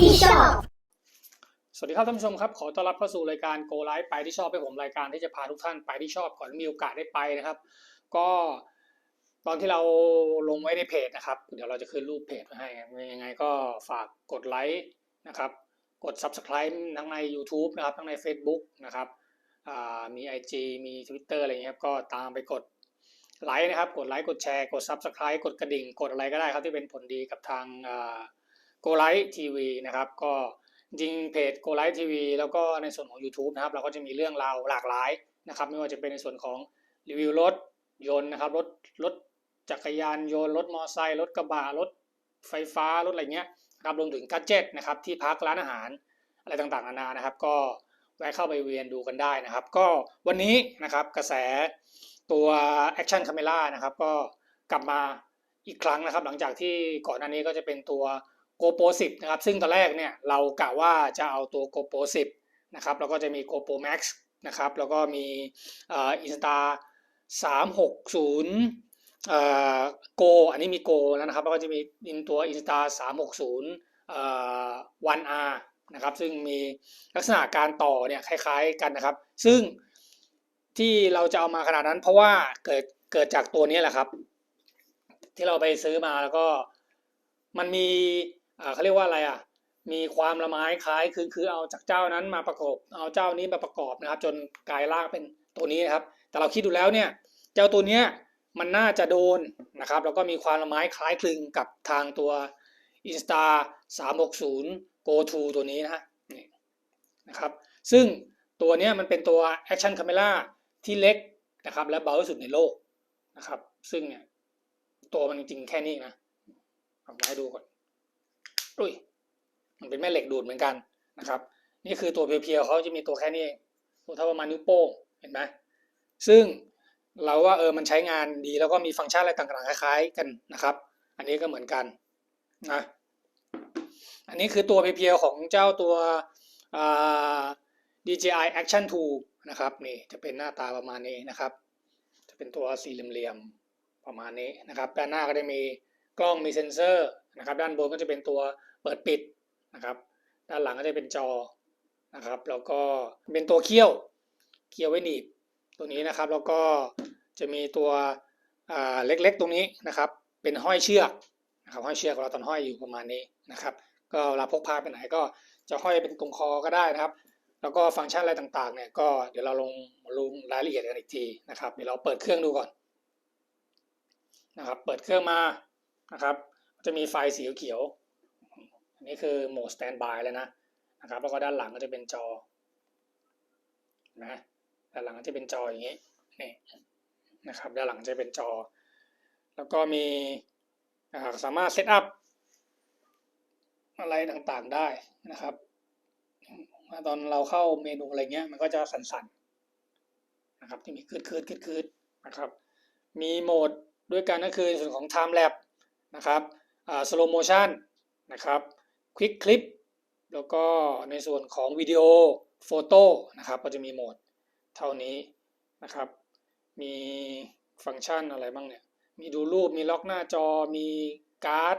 ที่ชอบ สวัสดีครับท่านผู้ชมครับ ขอต้อนรับเข้าสู่รายการ Go Live ไปที่ชอบให้ผมรายการที่จะพาทุกท่านไปที่ชอบก่อนมีโอกาสได้ไปนะครับ ก็ตอนที่เราลงไว้ในเพจนะครับ เดี๋ยวเราจะขึ้นรูปเพจมาให้ยังไงก็ฝากกดไลค์นะครับ กด Subscribe ทั้งใน YouTube นะครับทั้งใน Facebook นะครับอ่ามี IG มี Twitter อะไรอย่างเงี้ยครับก็ตามไปกดไลค์นะครับ กดไลค์กดแชร์ กด Subscribe กดกระดิ่ง กดอะไรก็ได้ครับที่เป็นผลดีกับทาง อ่า Go Live TV นะครับก็จริงเพจ Go Live TV แล้วก็ในส่วนของ YouTube นะครับเราก็จะมีเรื่องราวหลากหลายนะครับไม่ว่าจะเป็นในส่วนของรีวิวรถยนต์นะครับรถรถจักรยานยนต์รถมอเตอร์ไซค์รถกระบะรถไฟฟ้ารถอะไรเงี้ยนะครับรวมถึงกัจเจ็ตนะครับที่พักร้านอาหารอะไรต่างๆนานานะครับ ก็แวะเข้าไปเวียนดูกันได้นะครับ ก็วันนี้นะครับกระแสตัว Action Camera นะครับก็กลับมาอีกครั้งนะครับ หลังจากที่ก่อนหน้านี้ก็จะเป็นตัว GoPro 10 นะครับ ซึ่งตอนแรกเนี่ยเรากะว่าจะเอาตัว GoPro 10 นะครับ แล้วก็จะมี GoPro Max นะครับ แล้วก็มีเอ่อ Insta 360เอ่อ Go อันนี้มี Go แล้วนะครับ แล้วก็จะมีอินตัว Insta 360เอ่อ 1R นะครับ ซึ่งมีลักษณะการต่อเนี่ยคล้าย ๆกันนะครับ ซึ่งที่เราจะเอามาขนาดนั้น เพราะว่าเกิดเกิดจากตัวนี้แหละครับ ที่เราไปซื้อมาแล้วก็มันมี เขาเรียกว่าอะไรอะมีความละไม้คล้ายคือคือเอาจากเจ้านั้นมาประกอบเอาเจ้านี้มาประกอบนะครับ จนกลายร่างเป็นตัวนี้นะครับ แต่เราคิดดูแล้วเนี่ยเจ้าตัวเนี้ยมันน่าจะโดนนะครับ แล้วก็มีความละไม้คล้ายคลึงกับทางตัว Insta 360 Go to ตัวนี้นะฮะนี่นะครับ ซึ่งตัวเนี้ยมันเป็นตัว Action Camera ที่เล็กนะครับ และเบาที่สุดในโลกนะครับ ซึ่งเนี่ยตัวมันจริงแค่นี้นะเอามาให้ดูก่อน อุ้ยมันเป็นแม่เหล็กดูดเหมือนกันนะครับ นี่คือตัวเพียวๆเขาจะมีตัวแค่นี้เองตัวเท่าประมาณนิ้วโป้งเห็นไหมซึ่งเราว่าเออมันใช้งานดีแล้วก็มีฟังก์ชันอะไรต่างๆคล้าย ๆ กันนะครับ อันนี้ก็เหมือนกันนะอันนี้คือตัวเพียวๆของเจ้าตัว DJI Action 2 นะครับนี่จะเป็นหน้าตาประมาณนี้นะครับ จะเป็นตัวสี่เหลี่ยมๆประมาณนี้นะครับด้านหน้าก็จะมีกล้องมีเซ็นเซอร์ นะครับด้านบนก็จะเป็นตัวเปิดปิดนะครับด้านหลังก็จะเป็นจอนะครับแล้วก็เป็นตัวเคี่ยวเคี่ยวไว้หนีบตัวนี้นะครับแล้วก็จะมีตัวเล็กๆตรงนี้นะครับเป็นห้อยเชือกนะครับห้อยเชือกเราตอนห้อยอยู่ประมาณนี้นะครับก็เวลาพกพาไปไหนก็จะห้อยเป็นตรงคอก็ได้นะครับ แล้วก็ฟังก์ชันอะไรต่างๆเนี่ยก็เดี๋ยวเราลงลงรายละเอียดกันอีกทีนะครับเดี๋ยวเราเปิดเครื่องดูก่อนนะครับเปิดเครื่องมานะครับ จะมีไฟสีเขียว อันนี้คือโหมด standby แล้วนะนะครับ แล้วก็ด้านหลังก็จะเป็นจอ นะด้านหลังก็จะเป็นจออย่างนี้นี่นะครับ ด้านหลังจะเป็นจอ แล้วก็มีสามารถเซตอัพอะไรต่างๆได้นะครับตอนเราเข้าเมนูอะไรเงี้ยมันก็จะสั่นๆนะครับที่มีคืดคืดคืดคืดนะครับ มีโหมดด้วยกันก็คือในส่วนของ time lapse นะครับ อ่า slow motion นะครับ quick clip แล้วก็ในส่วนของวิดีโอโฟโต้นะครับก็จะมีโหมดเท่านี้นะครับ มีฟังก์ชันอะไรบ้างเนี่ย มีดูรูปมีล็อกหน้าจอมีการ์ด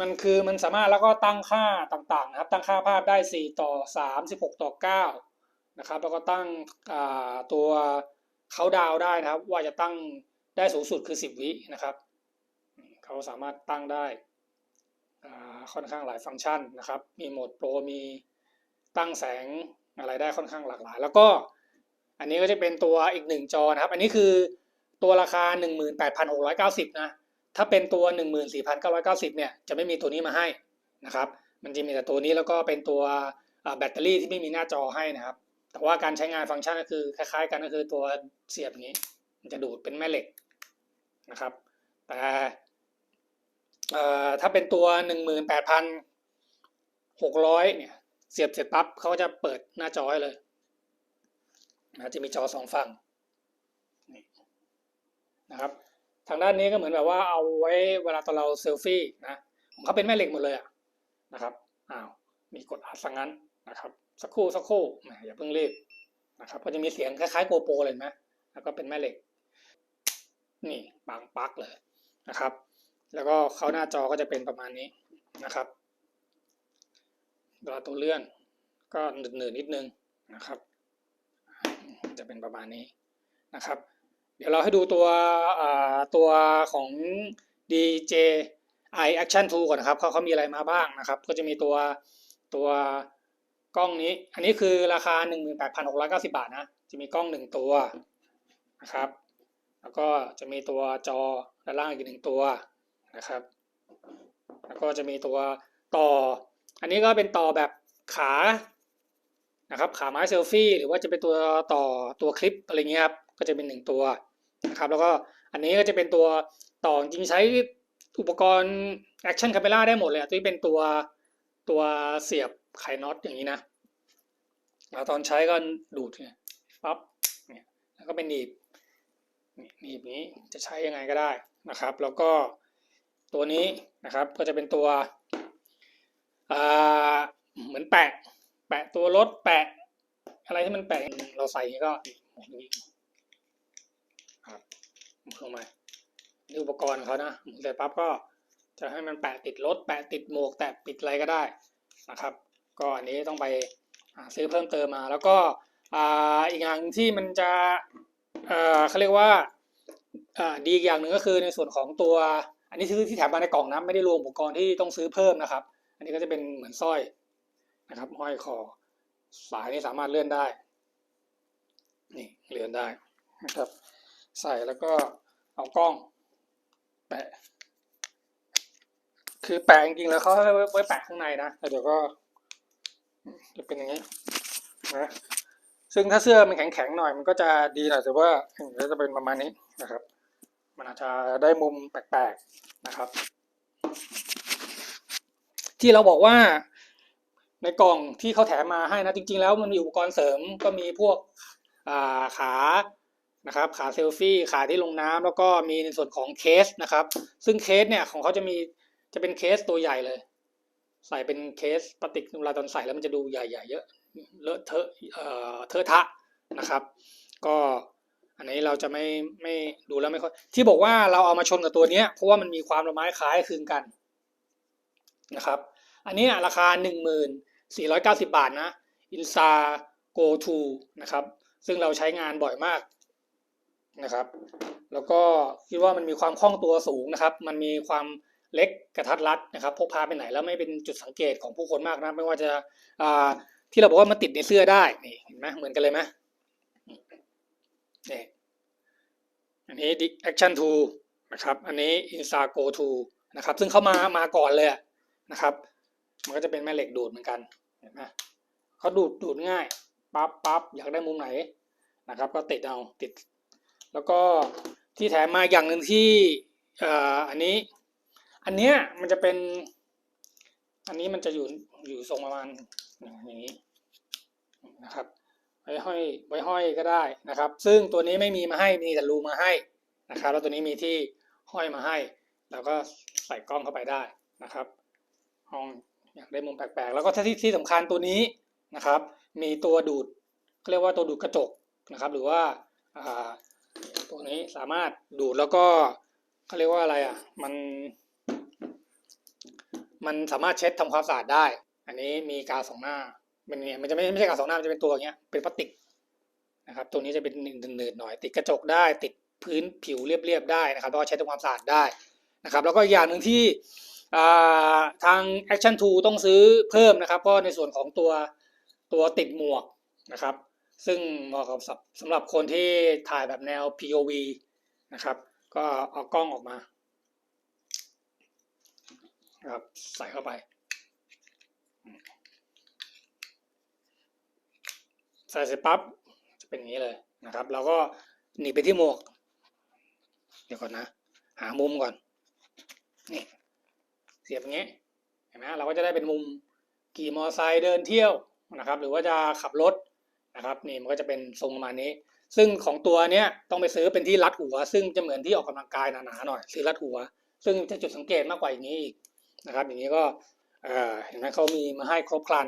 มันคือมันสามารถแล้วก็ตั้งค่าต่างๆนะครับ ตั้งค่าภาพได้ 4 ต่อ 3 16 ต่อ 9 นะครับ แล้วก็ตั้งตัวเขาดาวได้นะครับ ว่าจะตั้งได้สูงสุดคือ 10 วินะครับ เขาสามารถตั้งได้ค่อนข้างหลายฟังก์ชันนะครับ มีโหมดโปร มีตั้งแสงอะไรได้ค่อนข้างหลากหลาย แล้วก็อันนี้ก็จะเป็นตัวอีกหนึ่งจอนะครับ อันนี้คือตัวราคา 18,690 นะ ถ้าเป็นตัว 14,990 เนี่ย จะไม่มีตัวนี้มาให้นะครับ มันจะมีแต่ตัวนี้แล้วก็เป็นตัวแบตเตอรี่ที่ไม่มีหน้าจอให้นะครับ แต่ว่าการใช้งานฟังก์ชันก็คือคล้ายๆ กันก็คือตัวเสียบนี้ มันจะดูดเป็นแม่เหล็กนะครับ แต่ ถ้าเป็นตัว 18,600 เนี่ย เสียบเสร็จปั๊บเขาจะเปิดหน้าจอให้เลยนะจะมีจอสองฝั่งนี่นะครับ ทางด้านนี้ก็เหมือนแบบว่าเอาไว้เวลาตอนเราเซลฟี่นะของเขาเป็นแม่เหล็กหมดเลยอะนะครับอ้าวมีกดอัดสังงั้นนะครับ สักครู่สักครู่อย่าเพิ่งรีบนะครับก็จะมีเสียงคล้ายๆโกโปรเลยไหมแล้วก็เป็นแม่เหล็ก นี่บางปักเลยนะครับ แล้วก็เข้าหน้าจอก็จะเป็นประมาณนี้นะครับเวลาตัวเลื่อนก็หนืดๆนิดนึงนะครับ จะเป็นประมาณนี้นะครับ เดี๋ยวเราให้ดูตัวอ่าตัวของ DJI Action 2 ก่อนนะครับเขาเขามีอะไรมาบ้างนะครับ ก็จะมีตัวตัวกล้องนี้ อันนี้คือราคา 18,690 บาทนะ จะมีกล้องหนึ่งตัวนะครับ แล้วก็จะมีตัวจอด้านล่างอีกหนึ่งตัว นะครับ แล้วก็จะมีตัวต่อ อันนี้ก็เป็นต่อแบบขานะครับขาไม้เซลฟี่หรือว่าจะเป็นตัวต่อตัวคลิปอะไรเงี้ยครับก็จะเป็นหนึ่งตัวนะครับแล้วก็อันนี้ก็จะเป็นตัวต่อจริงใช้อุปกรณ์แอคชั่นคาเมล่าได้หมดเลยอะที่เป็นตัวตัวเสียบไขน็อตอย่างนี้นะแล้วตอนใช้ก็ดูดเนี่ยปั๊บเนี่ยแล้วก็เป็นหนีบหนีบนี้จะใช้ยังไงก็ได้นะครับ แล้วก็ ตัวนี้นะครับก็จะเป็นตัวเหมือนแปะ แปะตัวรถแปะ อะไรที่มันแปะเราใส่ก็นี้ครับหมุนลงมานี่อุปกรณ์เขานะหมุนเสร็จปั๊บก็จะให้มันแปะติดรถแปะติดหมวกแปะติดอะไรก็ได้นะครับ ก็อันนี้ต้องไปซื้อเพิ่มเติมมา แล้วก็อีกอย่างที่มันจะเขาเรียกว่าอ่าดีอีกอย่างหนึ่งก็คือในส่วนของตัว อันนี้คือที่แถมมาในกล่องนะไม่ได้รวมอุปกรณ์ที่ต้องซื้อเพิ่มนะครับ อันนี้ก็จะเป็นเหมือนสร้อยนะครับ ห้อยคอสายนี่สามารถเลื่อนได้ นี่เลื่อนได้นะครับ ใส่แล้วก็เอากล้องแปะคือแปะจริงๆแล้วเขาให้ไว้แปะข้างในนะแล้วเดี๋ยวก็จะเป็นอย่างนี้นะซึ่งถ้าเสื้อมันแข็งๆหน่อยมันก็จะดีหน่อยแต่ว่าอย่างนี้จะเป็นประมาณนี้นะครับ มันอาจจะได้มุมแปลกๆนะครับ ที่เราบอกว่าในกล่องที่เขาแถมมาให้นะจริง ๆ แล้วมันมีอุปกรณ์เสริมก็มีพวกาขานะครับขาเซลฟี่ขาที่ลงน้ำแล้วก็มีในส่วนของเคสนะครับ ซึ่งเคสเนี่ยของเขาจะมีจะเป็นเคสตัวใหญ่เลย ใส่เป็นเคสพลาสติกเวลาตอนใส่แล้วมันจะดูใหญ่ๆเยอะเลอะเทอะเอ่อเทอะทะนะครับ ก็ อันนี้เราจะไม่ไม่ดูแล้วไม่ค่อยที่บอกว่าเราเอามาชนกับตัวเนี้ยเพราะว่ามันมีความละไม้คล้ายคลึงกันนะครับ อันนี้ราคา 1490 บาทนะ Insa Go To นะครับ ซึ่งเราใช้งานบ่อยมากนะครับ แล้วก็คิดว่ามันมีความคล่องตัวสูงนะครับ มันมีความเล็กกระทัดรัดนะครับพกพาไปไหนแล้วไม่เป็นจุดสังเกตของผู้คนมากนะไม่ว่าจะาที่เราบอกว่ามันติดในเสื้อได้นี่เห็นไหมเหมือนกันเลยไหม นี่อันนี้ Action 2นะครับ อันนี้ Insta Go To นะครับ ซึ่งเข้ามามาก่อนเลยนะครับ มันก็จะเป็นแม่เหล็กดูดเหมือนกันเห็นไหมเขาดูดดูดง่ายปั๊บปั๊บอยากได้มุมไหนนะครับ ก็ติดเอาติด แล้วก็ที่แถมมาอย่างหนึ่งที่เอ่ออันนี้ อันเนี้ยมันจะเป็น อันนี้มันจะอยู่อยู่ทรงประมาณอย่างนี้นะครับ ไว้ห้อยไว้ห้อยก็ได้นะครับ ซึ่งตัวนี้ไม่มีมาให้มีแต่รูมาให้นะครับ แล้วตัวนี้มีที่ห้อยมาให้แล้วก็ใส่กล้องเข้าไปได้นะครับห้องอยากได้มุมแปลกๆ แล้วก็ที่ที่สำคัญตัวนี้นะครับ มีตัวดูดเรียกว่าตัวดูดกระจกนะครับ หรือว่าตัวนี้สามารถดูดแล้วก็เขาเรียกว่าอะไรอะมันมันสามารถเช็ดทำความสะอาดได้ อันนี้มีกาวสองหน้า เป็นเนี่ยมันจะไม่ไม่ใช่กาวสองหน้ามันจะเป็นตัวอย่างเงี้ยเป็นพลาสติกนะครับตัวนี้จะเป็นหนืดหน่อยติดกระจกได้ ติดพื้นผิวเรียบๆได้นะครับแล้วก็เช็ดทำความสะอาดได้นะครับ แล้วก็อีกอย่างหนึ่งที่ทาง Action 2 ต้องซื้อเพิ่มนะครับ ก็ในส่วนของตัวตัวติดหมวกนะครับ ซึ่งเหมาะกับสำหรับคนที่ถ่ายแบบแนว POV นะครับ ก็เอากล้องออกมาครับใส่เข้าไป ใส่เสร็จปั๊บจะเป็นอย่างนี้เลยนะครับแล้วก็หนีไปที่หมวก เดี๋ยวก่อนนะ หามุมก่อน นี่เสียบอย่างนี้เห็นไหมเราก็จะได้เป็นมุมขี่มอไซค์เดินเที่ยวนะครับ หรือว่าจะขับรถนะครับ นี่มันก็จะเป็นทรงประมาณนี้ ซึ่งของตัวเนี้ยต้องไปซื้อเป็นที่รัดหัว ซึ่งจะเหมือนที่ออกกำลังกายหนาๆหน่อยซื้อรัดหัว ซึ่งจะจุดสังเกตมากกว่าอย่างนี้อีกนะครับ อย่างนี้ก็เอ่อเห็นไหมเขามีมาให้ครบครัน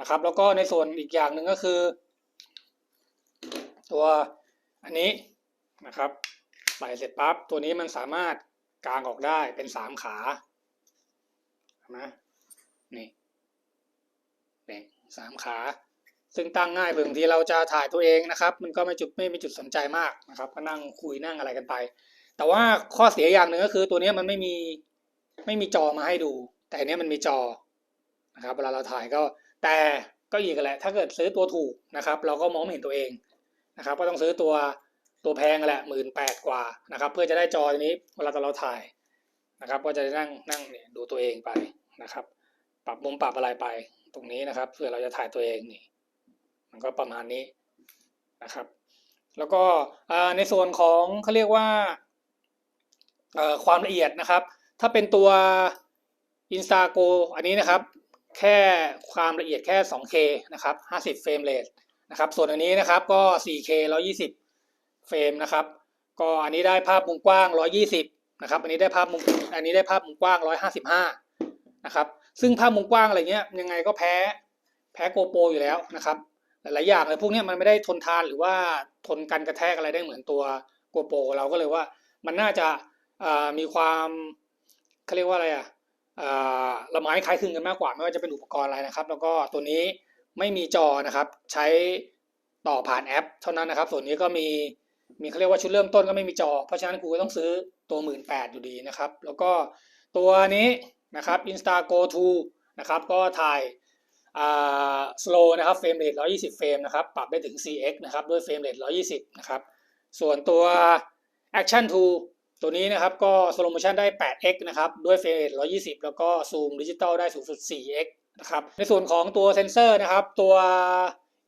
นะครับ แล้วก็ในส่วนอีกอย่างหนึ่งก็คือ ตัวอันนี้นะครับใส่เสร็จปั๊บตัวนี้มันสามารถกางออกได้เป็นสามขานไหมนี่นี่สามขา ซึ่งตั้งง่ายเผื่อบางทีเราจะถ่ายตัวเองนะครับ มันก็ไม่จุดไม่มีจุดสนใจมากนะครับ ก็นั่งคุยนั่งอะไรกันไป แต่ว่าข้อเสียอย่างหนึ่งก็คือตัวนี้มันไม่มีไม่มีจอมาให้ดู แต่อันเนี้ยมันมีจอนะครับ เวลาเราถ่ายก็แต่ก็อีกแหละ ถ้าเกิดซื้อตัวถูกนะครับ เราก็มองไม่เห็นตัวเอง นะครับ ก็ต้องซื้อตัวตัวแพงแหละหมื่นแปดกว่านะครับ เพื่อจะได้จอตัวนี้เวลาตอนเราถ่ายนะครับ ก็จะนั่งนั่งเนี่ยดูตัวเองไปนะครับ ปรับมุมปรับอะไรไปตรงนี้นะครับเพื่อเราจะถ่ายตัวเองนี่ มันก็ประมาณนี้นะครับ แล้วก็ในส่วนของเขาเรียกว่าความละเอียดนะครับ ถ้าเป็นตัว Instago อันนี้นะครับ แค่ความละเอียดแค่ 2K นะครับ 50 เฟรมเรท นะครับ ส่วนอันนี้นะครับก็ 4K 120 เฟรมนะครับ ก็อันนี้ได้ภาพมุมกว้าง 120 นะครับ อันนี้ได้ภาพมุม อันนี้ได้ภาพมุมกว้าง 155 นะครับ ซึ่งภาพมุมกว้างอะไรเงี้ยยังไงก็แพ้แพ้โกโปรอยู่แล้วนะครับ หลายๆอย่างเลยพวกนี้มันไม่ได้ทนทานหรือว่าทนกันกระแทกอะไรได้เหมือนตัวโกโปรเราก็เลยว่ามันน่าจะมีความเขาเรียกว่าอะไรอะอ่าละไม้คล้ายคลึงกันมากกว่า ไม่ว่าจะเป็นอุปกรณ์อะไรนะครับ แล้วก็ตัวนี้ ไม่มีจอนะครับ ใช้ต่อผ่านแอป เท่านั้นนะครับ ส่วนนี้ก็มีมีเขาเรียกว่าชุดเริ่มต้นก็ไม่มีจอ เพราะฉะนั้นกูก็ต้องซื้อตัวหมื่นแปดอยู่ดีนะครับ แล้วก็ตัวนี้นะครับ Insta Go To นะครับ ก็ถ่ายอ่า slow นะครับเฟรมเรท120 เฟรมนะครับ ปรับได้ถึง 4x นะครับ ด้วยเฟรมเรท120 นะครับ ส่วนตัว Action 2 ตัวนี้นะครับ ก็ slow motion ได้ 8x นะครับ ด้วยเฟรมเรท120 แล้วก็ซูมดิจิตอลได้สูงสุด 4x นะครับ ในส่วนของตัวเซนเซอร์นะครับ ตัว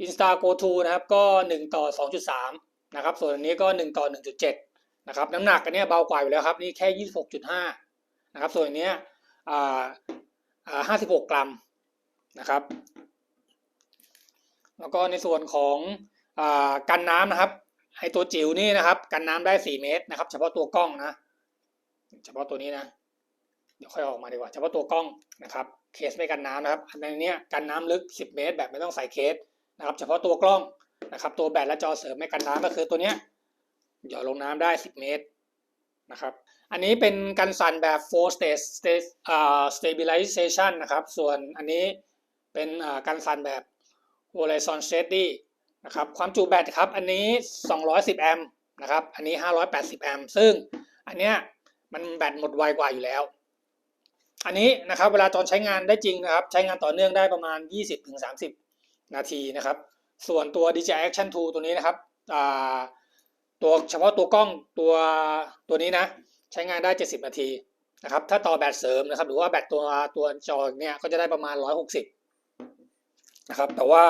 Insta Go To นะครับ ก็ 1 ต่อ 2.3 นะครับ ส่วนอันนี้ก็ 1 ต่อ 1.7 นะครับ น้ำหนักอันเนี้ยเบากว่าอยู่แล้วครับ นี่แค่ 26.5 นะครับ ส่วนอันเนี้ยอ่าอ่า56 กรัมนะครับ แล้วก็ในส่วนของอากันน้ำนะครับไอตัวจิ๋วนี่นะครับ กันน้ำได้ 4 เมตรนะครับ เฉพาะตัวกล้องนะ เฉพาะตัวนี้นะ เดี๋ยวค่อยออกมาดีกว่า เฉพาะตัวกล้องนะครับ เคสไม่กันน้ำนะครับอันนี้กันน้ำลึก 10 เมตร แบบไม่ต้องใส่เคสนะครับ เฉพาะตัวกล้องนะครับ ตัวแบตและจอเสริมไม่กันน้ำก็คือตัวเนี้ยหย่อนลงน้ำได้ 10 เมตรนะครับ อันนี้เป็นกันสั่นแบบ four stage stage stabilization นะครับ ส่วนอันนี้เป็นกันสั่นแบบ horizon steady นะครับ ความจุแบตครับ อันนี้ 210 แอมป์นะครับ อันนี้ 580 แอมป์ ซึ่งอันเนี้ยมันแบตหมดไวกว่าอยู่แล้ว อันนี้นะครับเวลาตอนใช้งานได้จริงนะครับ ใช้งานต่อเนื่องได้ประมาณ 20-30 นาทีนะครับ ส่วนตัว DJI Action 2 ตัวนี้นะครับตัวเฉพาะตัวกล้องตัวตัวนี้นะ ใช้งานได้ 70 นาทีนะครับ ถ้าต่อแบตเสริมนะครับ หรือว่าแบตตัวตัวจอเนี่ยก็จะได้ประมาณ 160 นะครับ แต่ว่า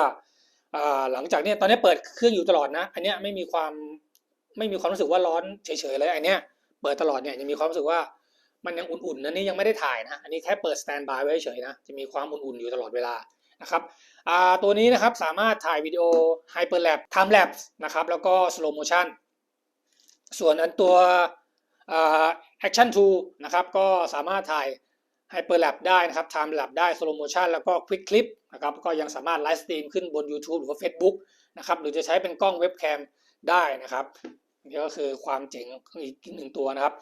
หลังจากเนี้ยตอนนี้เปิดเครื่องอยู่ตลอดนะ อันนี้ไม่มีความไม่มีความรู้สึกว่าร้อนเฉยๆเลยอันเนี้ยเปิดตลอดเนี่ยยังมีความรู้สึกว่า มันยังอุ่นๆนะนี่ยังไม่ได้ถ่ายนะ อันนี้แค่เปิดสแตนบายไว้เฉยๆนะ จะมีความอุ่นๆอยู่ตลอดเวลานะครับตัวนี้นะครับสามารถถ่ายวิดีโอ Hyperlapse Time Lapse นะครับ แล้วก็ Slow Motion ส่วนอันตัวอ่า Action 2นะครับ ก็สามารถถ่าย Hyperlapse ได้นะครับ Time Lapse ได้ Slow Motion แล้วก็ Quick Clip นะครับ ก็ยังสามารถไลฟ์สตรีมขึ้นบน YouTube หรือว่า Facebook นะครับ หรือจะใช้เป็นกล้องเว็บแคมได้นะครับนี่ก็คือความเจ๋งอีกหนึ่งตัวนะครับ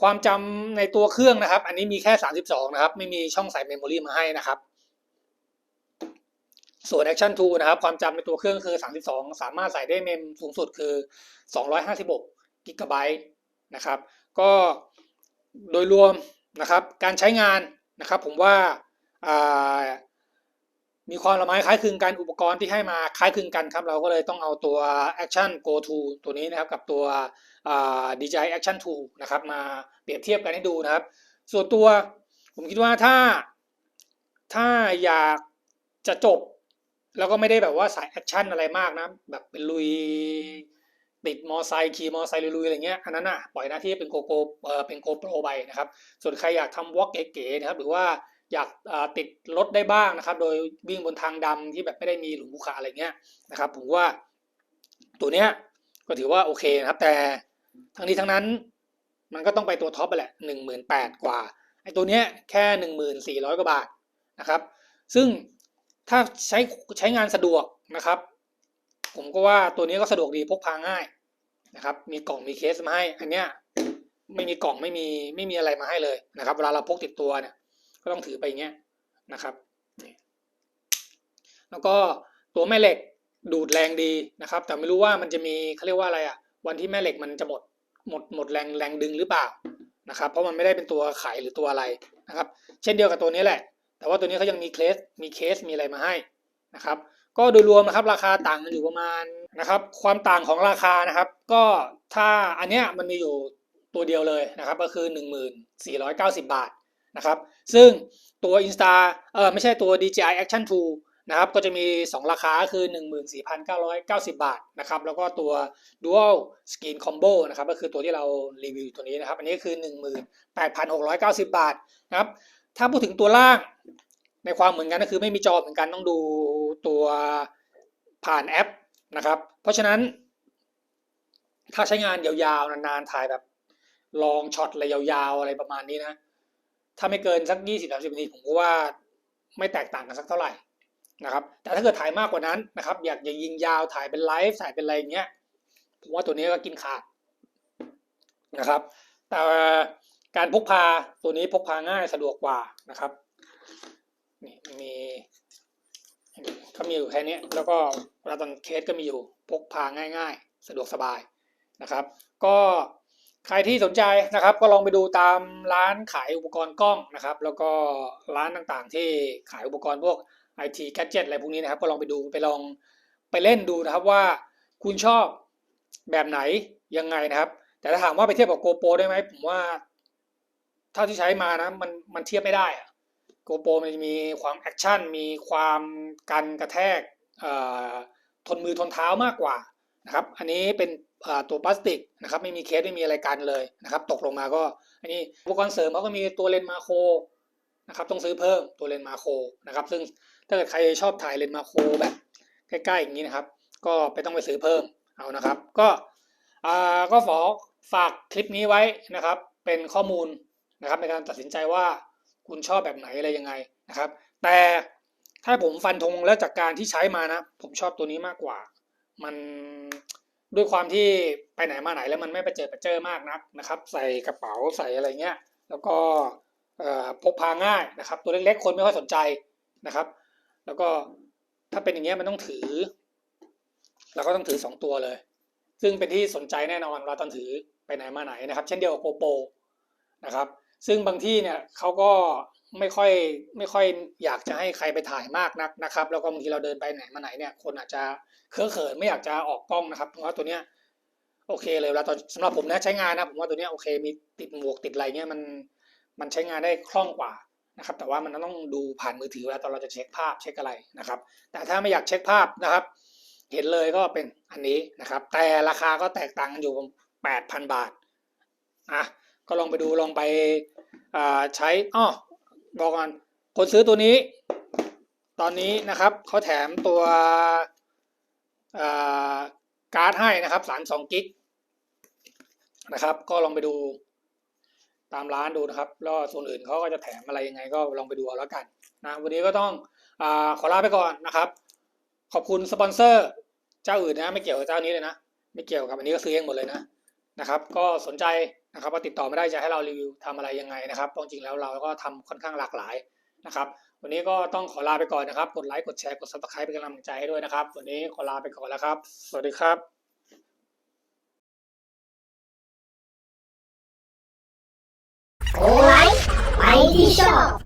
ความจำในตัวเครื่องนะครับ อันนี้มีแค่ 32 นะครับ ไม่มีช่องใส่เมมโมรีมาให้นะครับ ส่วน Action 2 นะครับ ความจำในตัวเครื่องคือ 32 สามารถใส่ได้เมมสูงสุดคือ 256กิกะไบต์นะครับ ก็โดยรวมนะครับ การใช้งานนะครับ ผมว่าอ่า มีความละไม้คล้ายคลึงกันอุปกรณ์ที่ให้มาคล้ายคลึงกันครับ เราก็เลยต้องเอาตัว Action Go To ตัวนี้นะครับกับตัว DJI Action 2นะครับมาเปรียบเทียบกันให้ดูนะครับ ส่วนตัวผมคิดว่าถ้าถ้าอยากจะจบ แล้วก็ไม่ได้แบบว่าสายแอคชั่นอะไรมากนะ แบบเป็นลุยติดมอไซค์ขี่มอไซค์ลุยๆอะไรเงี้ยอันนั้นอะปล่อยหน้าที่เป็นโกโกเออเป็นโกโปรไปนะครับ ส่วนใครอยากทำวอล์กเก๋ๆนะครับ หรือว่า อยากติดรถได้บ้างนะครับ โดยวิ่งบนทางดำที่แบบไม่ได้มีหลุมภูเขาอะไรเงี้ยนะครับ ผมว่าตัวเนี้ยก็ถือว่าโอเคนะครับ แต่ทั้งนี้ทั้งนั้นมันก็ต้องไปตัวท็อปไปแหละหนึ่งหมื่นแปดกว่าไอ้ตัวเนี้ยแค่หนึ่งหมื่นสี่ร้อยกว่าบาทนะครับ ซึ่งถ้าใช้ใช้งานสะดวกนะครับ ผมก็ว่าตัวนี้ก็สะดวกดีพกพาง่ายนะครับ มีกล่องมีเคสมาให้ อันเนี้ยไม่มีกล่องไม่มีไม่มีอะไรมาให้เลยนะครับ เวลาเราพกติดตัวเนี่ย ก็ต้องถือไปอย่างเงี้ยนะครับแล้วก็ตัวแม่เหล็กดูดแรงดีนะครับ แต่ไม่รู้ว่ามันจะมีเขาเรียกว่าอะไรอะวันที่แม่เหล็กมันจะหมดหมดหมดแรงแรงดึงหรือเปล่านะครับ เพราะมันไม่ได้เป็นตัวไขหรือตัวอะไรนะครับ เช่นเดียวกับตัวนี้แหละ แต่ว่าตัวนี้เขายังมีเคสมีเคสมีอะไรมาให้นะครับ ก็โดยรวมนะครับราคาต่างกันอยู่ประมาณนะครับ ความต่างของราคานะครับ ก็ถ้าอันเนี้ยมันมีอยู่ตัวเดียวเลยนะครับ ก็คือ 1490 บาท นะครับ ซึ่งตัว Insta เออไม่ใช่ตัว DJI Action 2 นะครับ ก็จะมี 2 ราคาก็คือ 14,990 บาทนะครับ แล้วก็ตัว Dual Screen Combo นะครับ ก็คือตัวที่เรารีวิวตัวนี้นะครับ อันนี้คือ 18,690 บาทนะครับ ถ้าพูดถึงตัวล่าง ในความเหมือนกันก็คือไม่มีจอเหมือนกันต้องดูตัวผ่านแอปนะครับ เพราะฉะนั้น ถ้าใช้งานยาวๆนานๆถ่ายแบบลองช็อตอะไรยาวๆอะไรประมาณนี้นะ ถ้าไม่เกินสักยี่สิบสามสิบนาทีผมก็ว่าไม่แตกต่างกันสักเท่าไหร่นะครับแต่ถ้าเกิดถ่ายมากกว่านั้นนะครับ อยากจะยิงยาวถ่ายเป็นไลฟ์ถ่ายเป็นอะไรอย่างเงี้ยผมว่าตัวนี้ก็กินขาดนะครับ แต่การพกพาตัวนี้พกพาง่ายสะดวกกว่านะครับนี่มีก็มีอยู่แค่นี้แล้วก็เวลาตอนเคสก็มีอยู่พกพาง่าย ๆ สะดวกสบายนะครับ ก็ ใครที่สนใจนะครับก็ลองไปดูตามร้านขายอุปกรณ์กล้องนะครับ แล้วก็ร้านต่างๆ ที่ขายอุปกรณ์พวก IT gadget อะไรพวกนี้นะครับ ก็ลองไปดูไปลองไปเล่นดูนะครับว่าคุณชอบแบบไหนยังไงนะครับ แต่ถ้าถามว่าไปเทียบกับ GoPro ได้ไหมผมว่าเท่าที่ใช้มานะมันมันเทียบไม่ได้อะ GoPro มันจะมีความแอคชั่นมีความกันกระแทกทนมือทนเท้ามากกว่านะครับ อันนี้เป็น ตัวพลาสติกนะครับไม่มีเคสไม่มีอะไรกันเลยนะครับ ตกลงมาก็อันนี้อุปกรณ์เสริมเขาก็มีตัวเลนส์มาโครนะครับต้องซื้อเพิ่มตัวเลนส์มาโครนะครับซึ่งถ้าเกิดใครชอบถ่ายเลนส์มาโครแบบใกล้ๆอย่างนี้นะครับ ก็ไปต้องไปซื้อเพิ่มเอานะครับ ก็อ่าก็ขอฝากคลิปนี้ไว้นะครับ เป็นข้อมูลนะครับในการตัดสินใจว่าคุณชอบแบบไหนอะไรยังไงนะครับ แต่ถ้าผมฟันธงแล้วจากการที่ใช้มานะ ผมชอบตัวนี้มากกว่า มัน ด้วยความที่ไปไหนมาไหนแล้วมันไม่ไปเจอไปเจอมากนักนะครับ ใส่กระเป๋าใส่อะไรเงี้ย แล้วก็เอ่อพกพาง่ายนะครับ ตัวเล็กๆคนไม่ค่อยสนใจนะครับ แล้วก็ถ้าเป็นอย่างเงี้ยมันต้องถือเราก็ต้องถือสองตัวเลย ซึ่งเป็นที่สนใจแน่นอนเวลาตอนถือไปไหนมาไหนนะครับ เช่นเดียวกับโกโปนะครับ ซึ่งบางที่เนี่ยเขาก็ ไม่ค่อยไม่ค่อยอยากจะให้ใครไปถ่ายมากนักนะครับ แล้วก็บางทีเราเดินไปไหนมาไหนเนี่ยคนอาจจะเคอะเขินไม่อยากจะออกกล้องนะครับเพราะว่าตัวเนี้ยโอเคเลยเวลาตอนสำหรับผมนะใช้งานนะผมว่าตัวเนี้ยโอเคมีติดหมวกติดอะไรเงี้ยมันมันใช้งานได้คล่องกว่านะครับ แต่ว่ามันต้องดูผ่านมือถือเวลาตอนเราจะเช็คภาพเช็คอะไรนะครับ แต่ถ้าไม่อยากเช็คภาพนะครับ เห็นเลยก็เป็นอันนี้นะครับ แต่ราคาก็แตกต่างกันอยู่แปดพันบาทอะก็ลองไปดูลองไปอ่าใช้อ้อ บอกก่อนคนซื้อตัวนี้ ตอนนี้นะครับเขาแถมตัวการ์ดให้นะครับสามสองกิกนะครับ ก็ลองไปดูตามร้านดูนะครับ แล้วส่วนอื่นเขาก็จะแถมอะไรยังไงก็ลองไปดูเอาแล้วกันนะวันนี้ก็ต้องอขอลาไปก่อนนะครับ ขอบคุณสปอนเซอร์เจ้าอื่นนะ ไม่เกี่ยวกับเจ้านี้เลยนะ ไม่เกี่ยวกับอันนี้ก็ซื้อเองหมดเลยนะนะครับ ก็สนใจ นะครับว่าติดต่อไม่ได้จะให้เรารีวิวทำอะไรยังไงนะครับจริงแล้วเราก็ทำค่อนข้างหลากหลายนะครับ วันนี้ก็ต้องขอลาไปก่อนนะครับ กดไลค์กดแชร์กดซับสไครป์เป็นกำลังใจให้ด้วยนะครับ วันนี้ขอลาไปก่อนแล้วครับ สวัสดีครับโอ้ไลฟ์ไปที่ชอบ